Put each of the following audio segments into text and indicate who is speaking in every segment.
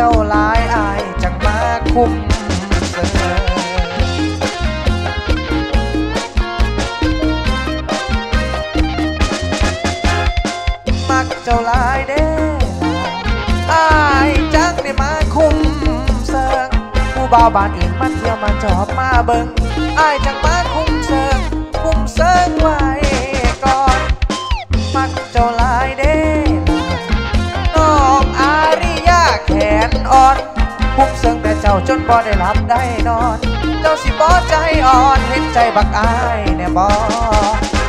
Speaker 1: เจ้าลายอายจังมาคุมเซิงมักเจ้าลายเด้อายจังได้มาคุมเสิงผู้บ่าวบ้านอื่นมาเที่ยวมาจอบมาเบิงอายจังมาคุมเสิงคุมเสิงว้ก่ บ่ได้หลับได้นอน เจ้าสิบ่ใจอ่อนเห็นใจบักอายแน่บ่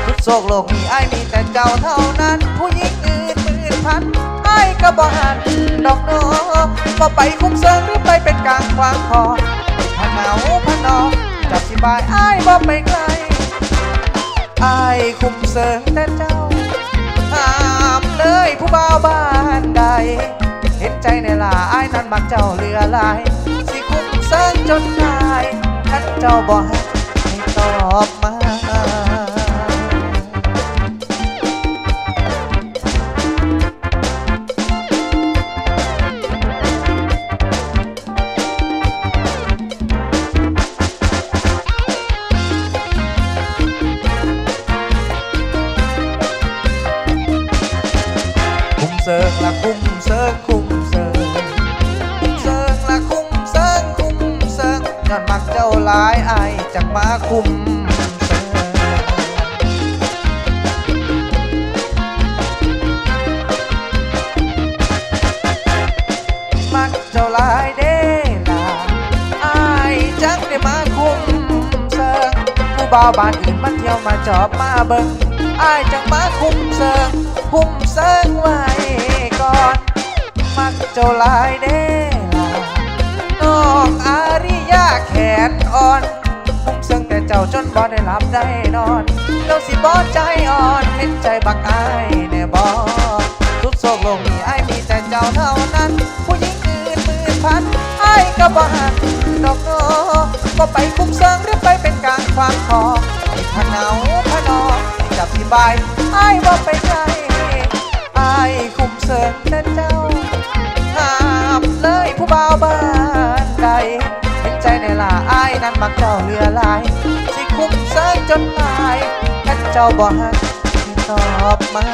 Speaker 1: ทุกโศกโลกนี้ไอ้ายมีแต่เจ้าเท่านั้น ผู้หญิงอื่นมื่นพันอายก็บ่หันดอกน้อบ่ไปคุ้มเซิงหรือไปเป็นกลางควางคอพะเหนาพะนอจับสิบายอายบ่ไปไกลอายคุ้มเซิงแต่เจ้าห้ามเลยผู้บ่าวบ้านใดเห็นใจในล่ะอายนั้นมักเจ้าเหลือลาย สิคุ้มเซิงจนตายท่านเจ้าบ่ให้ให้ตอบมาคุ้มเซิงละคุ้มเซิงคุ้ม ย้อนมักเจ้าหลายอายจักมาคุมเซิงมักเจ้าหลายเด้ล่ะอายจักได้มาคุมเซิงผู้บ่าวบ้านอื่นมาเที่ยวมาจอบมาเบิ่งอายจักมาคุมเซิงคุมเซิงไว้ก่อน มักเจ้าหลายเด้ ยาแขนอ่อนคุ้มเซิงแต่เจ้าจนบ่ได้หลับได้นอนเจ้าสิบ่ใจอ่อนเห็นใจบักอายแน่บ่ทุกโศกลกนี้อายมีแต่เจ้าเท่านั้น ผู้หญิงอื่นหมื่นพันไอายก็บ่หันดอกนอบ่ไปคุ้มเซิงหรือไปเป็นกลางความคอให้พะเหนาพะนอจับสิบายอายบ่ไปไกลอายคุ้มเสิร์แต่เจ้าห้ามเลยผู้บ่าวบ้าากเจ้าเลือหลาย สิคุ้มเสิร์จนตายถ้าเจ้าบ่ฮักตอบมา